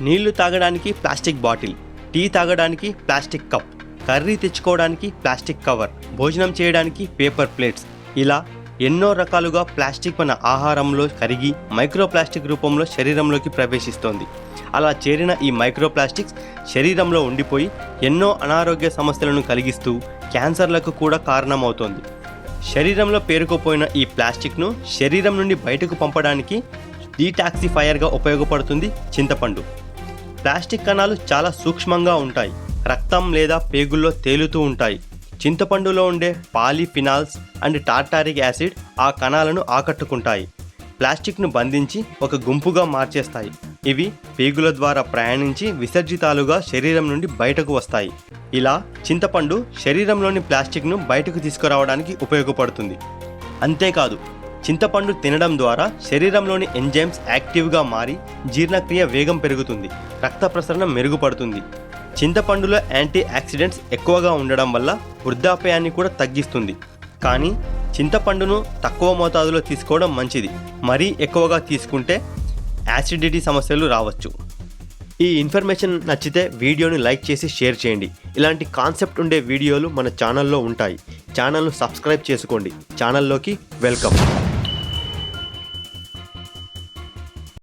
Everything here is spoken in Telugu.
నీళ్ళు తాగడానికి ప్లాస్టిక్ బాటిల్ టీ తాగడానికి ప్లాస్టిక్ కప్ కర్రీ తెచ్చుకోవడానికి ప్లాస్టిక్ కవర్ భోజనం చేయడానికి పేపర్ ప్లేట్స్. ఇలా ఎన్నో రకాలుగా ప్లాస్టిక్ మన ఆహారంలో కరిగి మైక్రో ప్లాస్టిక్ రూపంలో శరీరంలోకి ప్రవేశిస్తోంది. అలా చేరిన ఈ మైక్రో ప్లాస్టిక్స్ శరీరంలో ఉండిపోయి ఎన్నో అనారోగ్య సమస్యలను కలిగిస్తూ క్యాన్సర్లకు కూడా కారణమవుతోంది. శరీరంలో పేరుకుపోయిన ఈ ప్లాస్టిక్ను శరీరం నుండి బయటకు పంపడానికి డీటాక్సిఫైయర్గా ఉపయోగపడుతుంది చింతపండు. ప్లాస్టిక్ కణాలు చాలా సూక్ష్మంగా ఉంటాయి. రక్తం లేదా పేగుల్లో తేలుతూ ఉంటాయి. చింతపండులో ఉండే పాలిఫినాల్స్ అండ్ టార్టారిక్ యాసిడ్ ఆ కణాలను ఆకట్టుకుంటాయి. ప్లాస్టిక్ను బంధించి ఒక గుంపుగా మార్చేస్తాయి. ఇవి పేగుల ద్వారా ప్రయాణించి విసర్జితాలుగా శరీరం నుండి బయటకు వస్తాయి. ఇలా చింతపండు శరీరంలోని ప్లాస్టిక్ను బయటకు తీసుకురావడానికి ఉపయోగపడుతుంది. అంతేకాదు చింతపండు తినడం ద్వారా శరీరంలోని ఎంజైమ్స్ యాక్టివ్గా మారి జీర్ణక్రియ వేగం పెరుగుతుంది రక్త ప్రసరణ మెరుగుపడుతుంది. చింతపండులో యాంటీ ఆక్సిడెంట్స్ ఎక్కువగా ఉండడం వల్ల వృద్ధాప్యాన్ని కూడా తగ్గిస్తుంది. కానీ చింతపండును తక్కువ మోతాదులో తీసుకోవడం మంచిది. మరీ ఎక్కువగా తీసుకుంటే యాసిడిటీ సమస్యలు రావచ్చు. ఈ ఇన్ఫర్మేషన్ నచ్చితే వీడియోని లైక్ చేసి షేర్ చేయండి. ఇలాంటి కాన్సెప్ట్ ఉండే వీడియోలు మన ఛానల్లో ఉంటాయి. ఛానల్ను సబ్స్క్రైబ్ చేసుకోండి. ఛానల్లోకి వెల్కమ్.